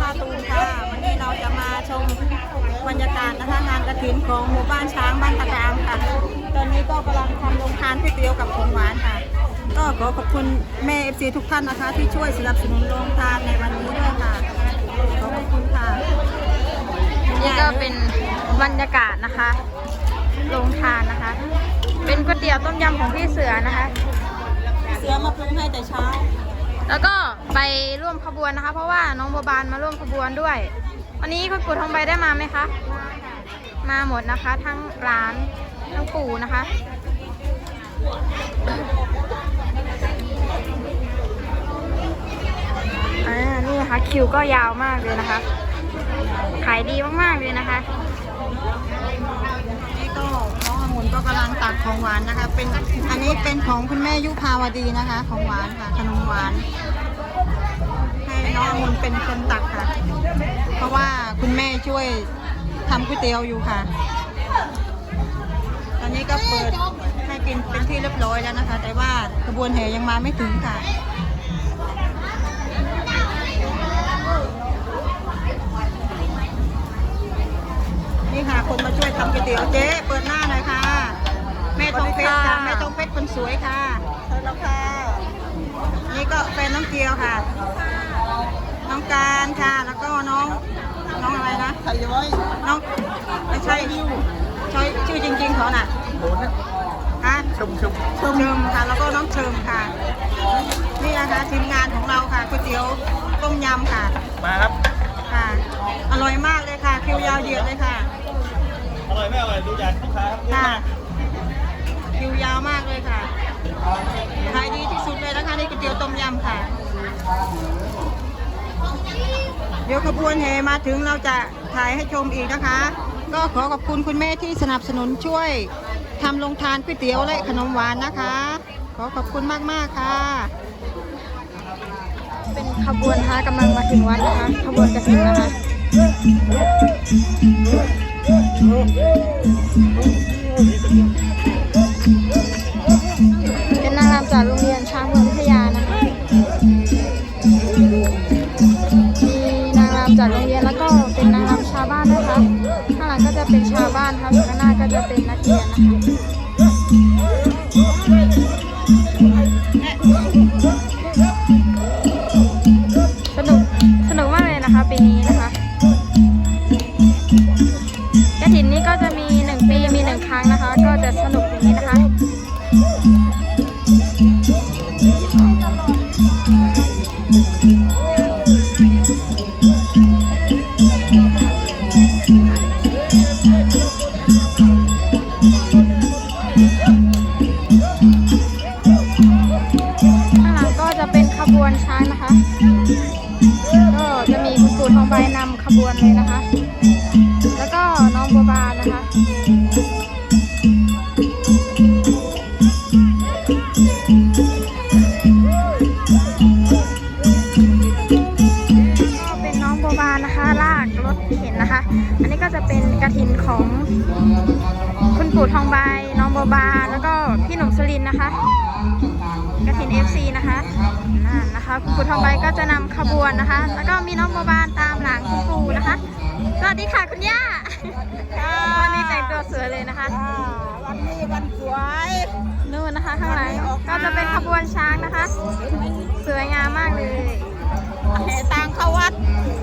ท่าตูมค่ะ วันนี้เราจะมาชมบรรยากาศนะคะงานกระถินของหมู่บ้านช้างบ้านตะกรามค่ะ ตอนนี้ก็กำลังทำโรงทานก๋วยเตี๋ยวกับของหวานค่ะ ก็ขอขอบคุณแม่เอฟซีทุกท่านนะคะ ที่ช่วยสนับสนุนโรงทานในวันนี้ด้วยค่ะ ขอบคุณค่ะ นี่ก็เป็นบรรยากาศนะคะโรงทานนะคะ เป็นก๋วยเตี๋ยวต้มยำของพี่เสือนะคะ เสือมาปรุงให้แต่เช้า แล้วก็ไปร่วมขบวนนะคะ เพราะว่าน้องบัวบานมาร่วมขบวนด้วย วันนี้คุณปู่ทองใบได้มาไหมคะมาหมดนะคะ ทั้งร้านทั้งปู่นะคะ อ่า นี่นะคะคิวก็ยาวมากเลยนะคะ ขายดีมากๆเลยนะคะ นี่ก็น้ององุ่น ก็กำลังตักของหวานนะคะ เป็นอันนี้เป็นของคุณแม่ยุพาวดีนะคะ ของหวานค่ะขนมหวาน ให้น้ององุ่นเป็นคนตักค่ะ เพราะว่าคุณแม่ช่วยทำก๋วยเตี๋ยวอยู่ค่ะ ตอนนี้ก็เปิดให้กินเป็นที่เรียบร้อยแล้วนะคะ แต่ว่าขบวนแห่ยังมาไม่ถึงค่ะนี่ค่ะคนมาช่วยทำก๋วยเตี๋ยวเจ๊เปิดหน้า ม่ทองเพชรค่ะสวัสดีค่ะแม่ทองเพชรคนสวยค่ะเชิญแล้วค่ะนี่ก็แฟนน้องเกียวค่ะ น้องการค่ะแล้วก็น้องน้องอะไรนะไข่ย้อยน้องไม่ใช่ใช่ชื่อจริงๆเขาน่ะฮะชมชมเชิมค่ะแล้วก็น้องเชิมค่ะ นี่นะคะทีมงานของเราค่ะก๋วยเตี๋ยวต้มยำค่ะ มาครับค่ะ อร่อยมากเลยค่ะคิวยาวเหยียดเลยค่ะอร่อยไม่อร่อยดูจากลูกค้าครับค่ะ คิวยาวมากเลยค่ะขายดีที่สุดเลยนะคะนี่ก๋วยเตี๋ยวต้มยำค่ะ เดี๋ยวขบวนแห่มาถึงเราจะถ่ายให้ชมอีกนะคะ ก็ขอขอบคุณคุณแม่ที่สนับสนุนช่วยทำโรงทานก๋วยเตี๋ยวและขนมหวานนะคะ ขอขอบคุณมากๆค่ะ เป็นขบวนนะคะกำลังมาถึงวัดนะคะ ขบวนกระถินนะคะ เป็นนางรำจากโรงเรียนช้างเมืองวิทยานะคะ มีนางรำจากโรงเรียนแล้วก็เป็นนางรำชาวบ้านนะคะ ข้างหลังก็จะเป็นชาวบ้านครับด้างหน้าก็จะเป็นนักเรียนนะคะ คะคุณปู่ทองใบก็จะนำขบวนนะคะ แล้วก็มีน้องบัวบานตามหลังคุณปู่นะคะ สวัสดีค่ะคุณย่าวันนี้แต่งตัวสวยเลยนะคะ วันนี้วันสวยนู่นนะคะข้างหลังก็จะเป็นขบวนช้างนะคะ สวยงามมากเลยแห่ต่างเข้าวัด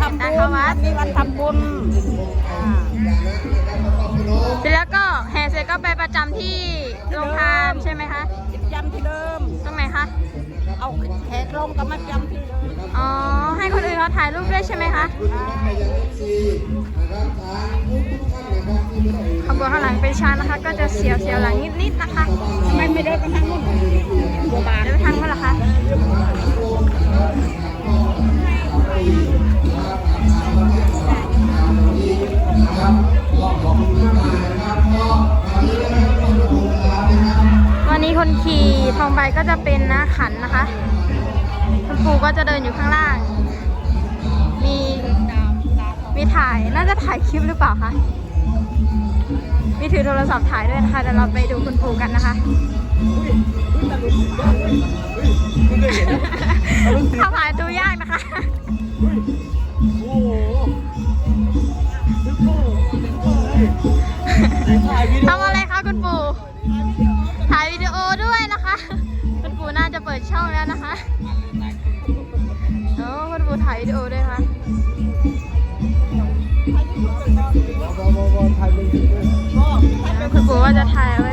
ทำต่างบุเข้าญวัดมีวันทำบุญอ่าเสร็จแล้วก็แห่เสร็จก็ไปประจำที่โรงทานใช่ ไหมคะจำที่เดิม ตรงไหนคะ เอาแขกลงก็มาจำที่เดิมอ๋อ ให้คนอื่นเขาถ่ายรูปด้วยใช่ไหมคะขบวนข้างหลังเป็นช้างนะคะ ก็จะเสียวเสียวๆหลังนิดๆนะคะทำไมไม่เดินไปทางนู้นบัวบานเดินไปทางนู้นเหรอคะ จะเป็นนะขันนะคะ คุณปูก็จะเดินอยู่ข้างล่าง มีมีถ่ายน่าจะถ่ายคลิปหรือเปล่าคะ มีถือโทรศัพท์ถ่ายด้วยนะคะเดี๋ยวเราไปดูคุณปูกันนะคะถ้าถ่ายดูยากนะคะทำอะไรคะคุณปู่ถ่ายวิดีโอด้วยนะคะ น่าจะเปิดช่องแล้วนะคะโอ้คุณปู่ถ่ายวิดีโอด้วยค่ะบอบอบอถ่ายเป็นจริงด้วยคุณปู่ว่าจะถ่าย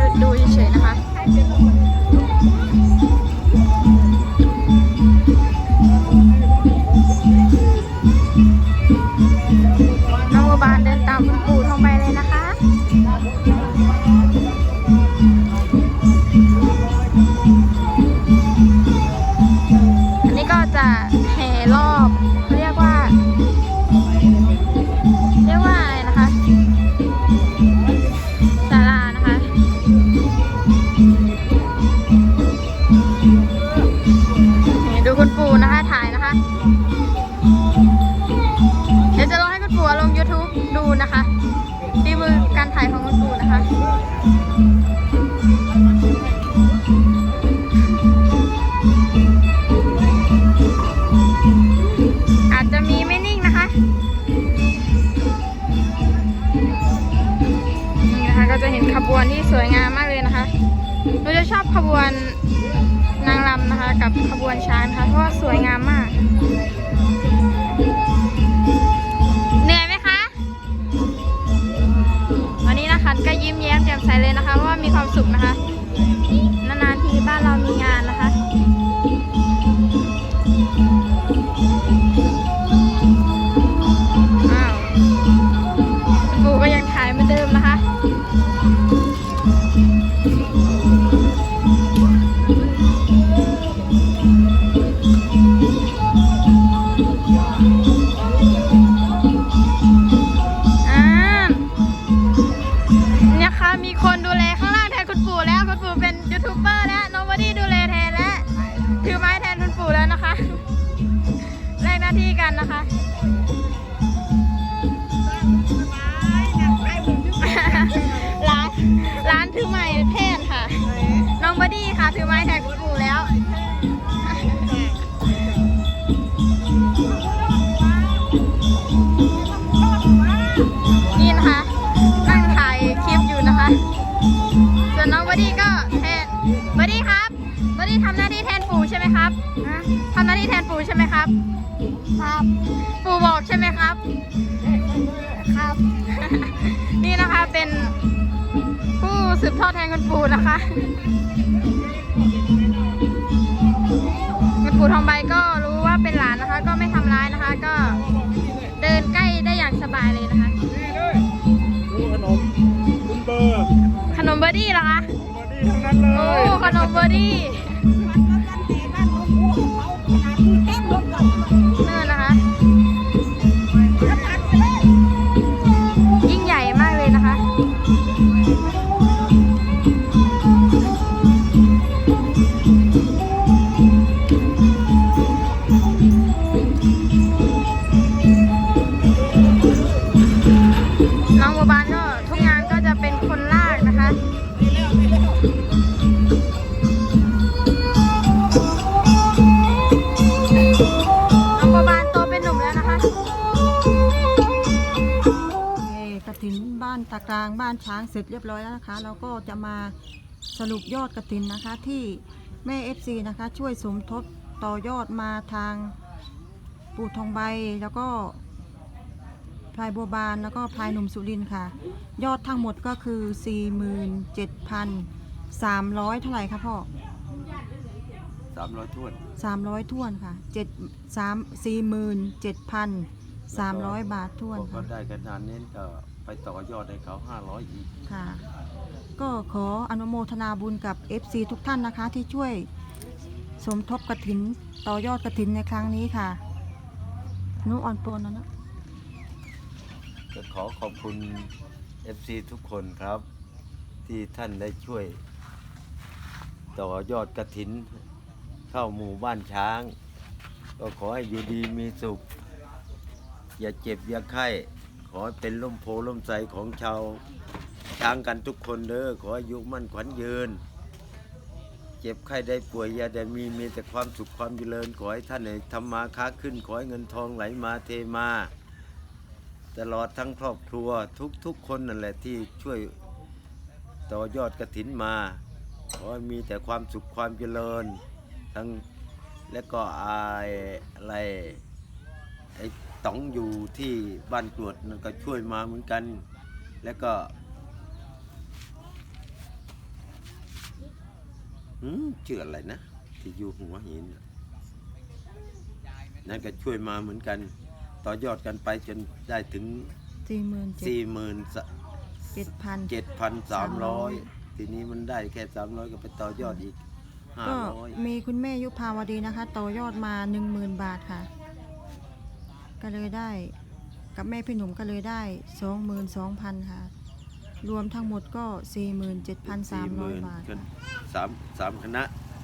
องให้คุณปู่ลง YouTube ดูนะคะฝีมือการถ่ายของคุณปู่นะคะอาจจะมีไม่นิ่งนะคะนี่นะคะก็จะเห็นขบวนที่สวยงามมากเลยนะคะเราจะชอบขบวนนางรำนะคะ กับขบวนช้างนะคะเพราะว่าสวยงามมาก ใสเลยนะคะเพราะว่ามีความสุขนะคะ น้าที่กันนะคะ ครับปู่บอกใช่ไหมครับ ครับ นี่นะคะเป็นผู้สืบทอดแทนคุณปู่นะคะคุณปู่ทองใบก็รู้ว่าเป็นหลานนะคะ ก็ไม่ทำร้ายนะคะ ก็เดินใกล้ได้อย่างสบายเลยนะคะนี่ด้วยดูขนมคุณเบอร์ขนมเบอร์ดี้เหรอคะบอดี้ทั้งนั้นเลโอ้ย ขนมเบอร์ดี้ ตากลางบ้านช้างเสร็จเรียบร้อยแล้วนะคะ เราก็จะมาสรุปยอดกระถินนะคะที่แม่ FC นะคะช่วยสมทบต่อยอดมาทางปู่ทองใบแล้วก็พลายบัวบานแล้วก็พลายหนุ่มสุรินทร์ค่ะ ยอดทั้งหมดก็คือ 47,300 เท่าไหร่คะพ่อ สามร้อยถ้วน 300ท้วนค่ะ7 3 47,300 บาทท้วนพอก็ค่ะ ได้ขนาดนี้ก็ไป ต่อยอดให้เขาห้าร้อยอีก ค่ะ ก็ขออนุโมทนาบุญกับ FC ทุกท่านนะคะ ที่ช่วยสมทบกระถินต่อยอดกระถินในครั้งนี้ค่ะหนุออนโปนนะเนอะก็ขอขอบคุณ FC ทุกคนครับ ที่ท่านได้ช่วย ต่อยอดกระถิน เข้าหมู่บ้านช้าง ก็ขอให้อยู่ดีมีสุข อย่าเจ็บอย่าไข้ ขอให้เป็นล่มโพล่มใสของชาวช้างกันทุกคนเด้อขออายุมั่นขวัญยืน เจ็บไข้ได้ป่วยอย่าได้มีมีแต่ความสุขความเจริญขอให้ท่านในทำมาค้าขึ้นขอให้เงินทองไหลมาเทมา ตลอดทั้งครอบครัวทุกๆคนนั่นแหละที่ช่วยต่อยอดกระถินมา ขอให้มีแต่ความสุขความเจริญทั้งและก็อายอะไรไอ้ ต๋องอยู่ที่บ้านกรวดนั่นก็ช่วยมาเหมือนกัน แล้วก็หืมชื่ออะไรนะ ที่อยู่หัวหินน่ะนั่นก็ช่วยมาเหมือนกัน ต่อยอดกันไปจนได้ถึงสี่หมื่นเจ็ดสี่หมื่นเจ็ดพันเจ็ดพันสามร้อยทีนี้มันได้แค่สามร้อยก็ไปต่อยอดอีกห้าก็ร้อยมีคุณแม่ยุพาวดีนะคะ ต่อยอดมาหนึ่งหมื่นบาทค่ะ ก็เลยได้ กับแม่พี่หนุ่มก็เลยได้สองหมื่นสองพันค่ะ รวมทั้งหมดก็สี่หมื่นเจ็ดพันสามร้อยบาทกันสามสามคณะ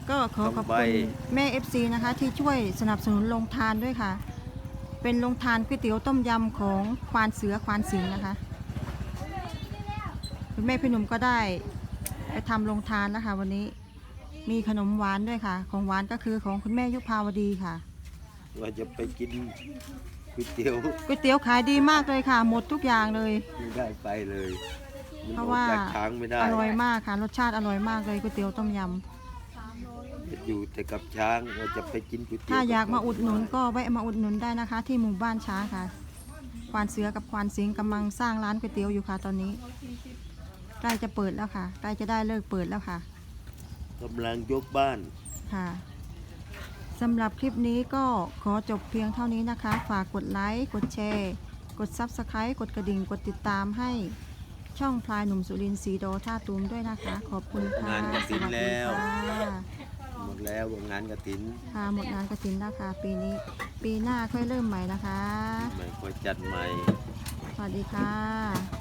ก็ขอขอบสองใบคุณแม่ FC นะคะที่ช่วยสนับสนุนโรงทานด้วยค่ะ เป็นโรงทานก๋วยเตี๋ยวต้มยำของควานเสือควานสิงห์นะคะ คุณแม่พี่หนุ่มก็ได้ไปทำโรงทานนะคะวันนี้มีขนมหวานด้วยค่ะ ของหวานก็คือของคุณแม่ยุพาวดีค่ะ ว่าจะไปกิน ก๋วยเตี๋ยวก๋วยเตี๋ยวขายดีมากเลยค่ะ หมดทุกอย่างเลย ไม่ได้ไปเลยมันเพราะออกว่าจากช้างไม่ได้อร่อยมากค่ะ รสชาติอร่อยมากเลยก๋วยเตี๋ยวต้มยอยู่แต่กับช้างว่าจะไปกินก๋วยำเตี๋ยวถ้าอยากมาอุดหนุนก็แวะมาอุดหนุนได้นะคะ ที่หมู่บ้านช้างค่ะ ควานเสือกับควานสิงห์กำลังสร้างร้านก๋วยเตี๋ยวอยู่ค่ะตอนนี้ใกล้จะเปิดแล้วค่ะใกล้จะได้เลิกเปิดแล้วค่ะ กำลังยกบ้านค่ะ สำหรับคลิปนี้ก็ขอจบเพียงเท่านี้นะคะ ฝากกดไลค์ กดแชร์ กด Subscribe กดกระดิ่ง กดติดตามให้ช่องพลายหนุ่มสุรินทร์สีโดท่าตูมด้วยนะคะ ขอบคุณค่ะงานกฐินแล้วสวัสดีค่ะหมดแล้วงานกระถินค่ะหมดงานกระถินแล้วค่ะปีนี้ ปีหน้าค่อยเริ่มใหม่นะคะไม่ค่อยจัดใหม่ สวัสดีค่ะ